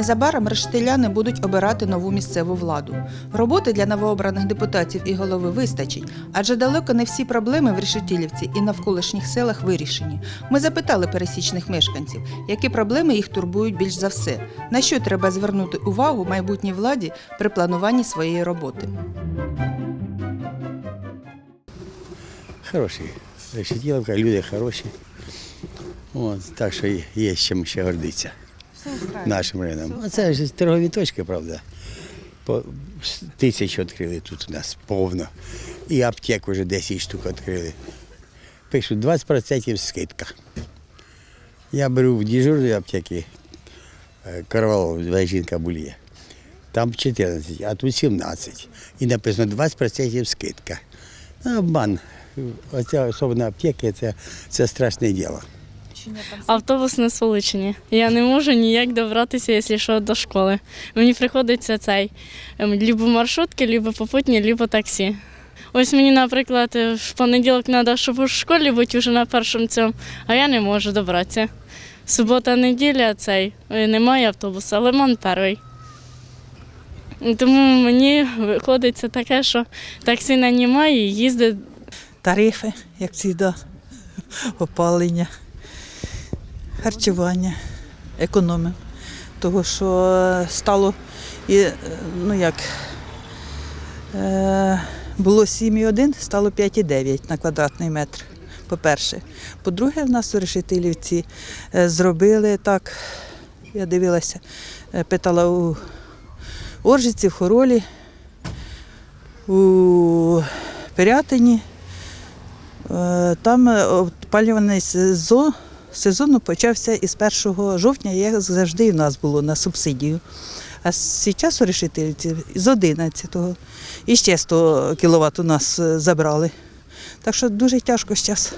Незабаром рештиляни будуть обирати нову місцеву владу. Роботи для новообраних депутатів і голови вистачить, адже далеко не всі проблеми в Решетилівці і навколишніх селах вирішені. Ми запитали пересічних мешканців, які проблеми їх турбують більш за все, на що треба звернути увагу майбутній владі при плануванні своєї роботи. Хороші. Решетіловка, люди хороші. Так що є чим ще гордитися нашим. А це ж торгові точки, правда. По тисячу відкрили тут у нас повно. І аптек вже 10 штук відкрили. Пишуть 20% скидка. Я беру в дежурної аптеки е, Карвалов, моя жінка боліє. Там 14, а тут 17. І написано 20% скидка. Ну, обман. Оця особливо аптеки це, це страшне діло. Автобус на Соличині. Я не можу ніяк добратися, якщо що, до школи. Мені приходиться цей ем, либо маршрутки, либо попутні, либо таксі. Ось мені, наприклад, в понеділок треба, щоб у школі бути вже на першому цьому, а я не можу добратися. Субота, неділя цей е, немає автобуса, лимон перший. Тому мені виходить таке, що таксі нанімає і їздить тарифи, як завжди, опалення, харчування, економимо. Того, що стало і, е, ну як, е, було 7,1, стало 5,9 на квадратний метр. По-перше. По-друге, в нас у Решетилівці е, зробили так, я дивилася, е, питала у Оржиці, в Хоролі, у Пирятині. Е, Там е, опалювальний сезон, сезон почався із 1 жовтня, як завжди і в нас було на субсидію. А зараз у решетильці з 11-го. І ще 100 кВт у нас е, забрали. Так що дуже тяжко зараз.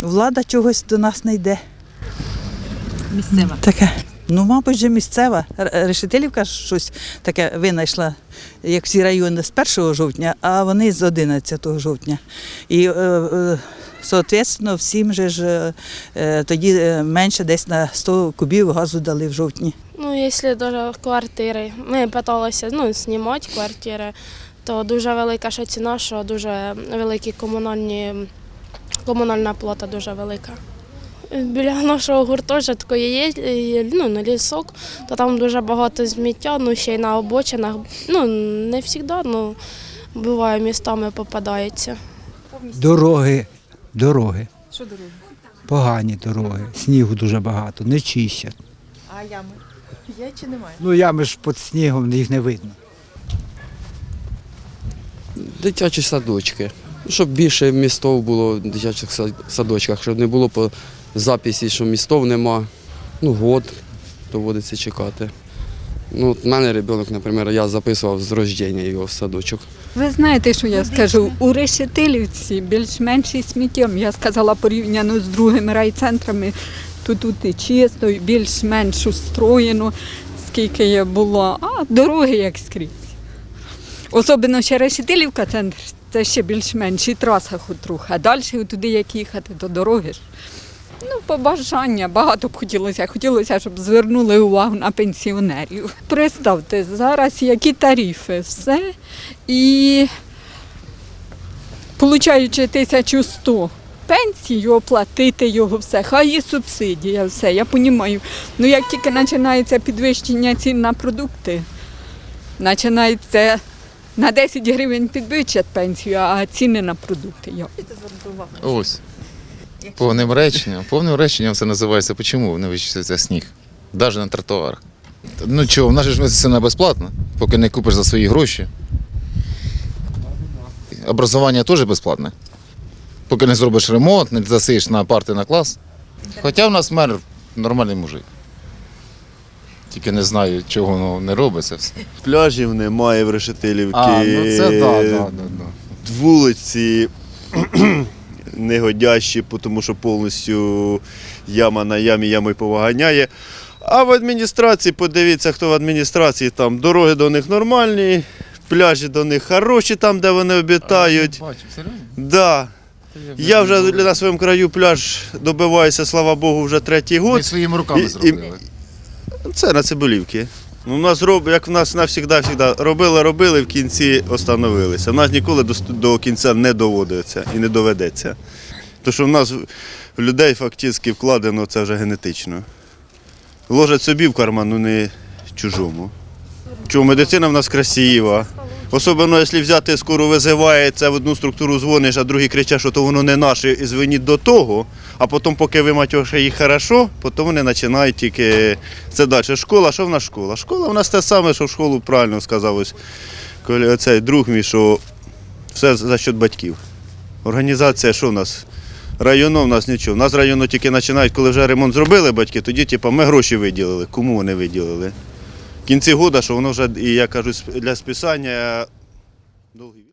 Влада чогось до нас не йде. Місцева. Таке. Ну, мабуть, же місцева. Решетилівка щось таке винайшла, як всі райони з 1 жовтня, а вони з 11 жовтня. І, е, е, соответственно, всім же ж е, тоді е, менше десь на 100 кубів газу дали в жовтні. Ну, якщо до квартири, ми питалися ну, знімати квартири, то дуже велика ще ціна, що дуже великі комунальні, комунальна плата дуже велика. Біля нашого гуртожитку є, є ну, на лісок, то там дуже багато зміття, ну ще й на обочинах. Ну, не завжди, ну, буває, містами попадається. Дороги, дороги. Що дороги? Погані дороги. Снігу дуже багато, не чищать. А ями? Є чи немає? Ну ями ж під снігом їх не видно. Дитячі садочки. Ну, Щоб більше містов було в дитячих садочках, щоб не було по записі, що містов нема. Ну, год доводиться чекати. Ну, от мене ребенок, наприклад, я записував з рождення його в садочок. Ви знаєте, що я скажу? У Решетилівці більш-менш сміттям. Я сказала порівняно з другими райцентрами, то тут і чисто, і більш-менш устроєно, скільки є було, а дороги як скрізь. Особливо ще Решетилівка центр, це ще більш-менш і траса хоч трохи. А далі туди як їхати, то дороги ж. Ну, побажання багато б хотілося. Хотілося, щоб звернули увагу на пенсіонерів. Представте, зараз які тарифи, все. І получаючи 1100 пенсію, оплатити його все, хай і субсидія, все, я розумію. Ну як тільки починається підвищення цін на продукти, починається на 10 гривень підвищать пенсію, а ціни на продукти. як? Ось. Повним реченням. Повним реченням це називається, чому не вичислюється сніг? Навіть на тротуарах. Ну чого, в нас же ж медицина безплатна, поки не купиш за свої гроші. Образування теж безплатне. Поки не зробиш ремонт, не засиєш на парти на клас. Хоча в нас мер нормальний мужик. Тільки не знаю, чого воно не робиться все. Пляжів немає в Решетилівці. А, ну це да, да, да, да. Вулиці негодящі, тому що повністю яма на ямі ямою поваганяє. А в адміністрації, подивіться, хто в адміністрації, там дороги до них нормальні, пляжі до них хороші, там, де вони обітають. Бачу, серйозно? Да. Я вже на своєму краю пляж добиваюся, слава Богу, вже третій Ми год. своїми руками І- і- зробили. Це на цибулівки. Ну, нас роб, як в нас навсігда, всігда робили, робили, в кінці остановилися. У нас ніколи до, до кінця не доводиться і не доведеться. Тому що в нас в людей фактично вкладено це вже генетично. Ложать собі в карман, ну не чужому. Чому медицина в нас красива. Особливо, якщо взяти скоро визиває, це в одну структуру дзвониш, а другі кричать, що то воно не наше, і дзвоніть до того, а потім, поки ви матюше їх хорошо, потім вони починають тільки це далі. Школа, що в нас школа? Школа в нас те саме, що в школу правильно сказав ось оцей друг мій, що все за счет батьків. Організація, що в нас? Районо в нас нічого. У нас районо тільки починають, коли вже ремонт зробили батьки, тоді типу, ми гроші виділили. Кому вони виділили? В кінці року, що воно вже, і я кажу, для списання довгий.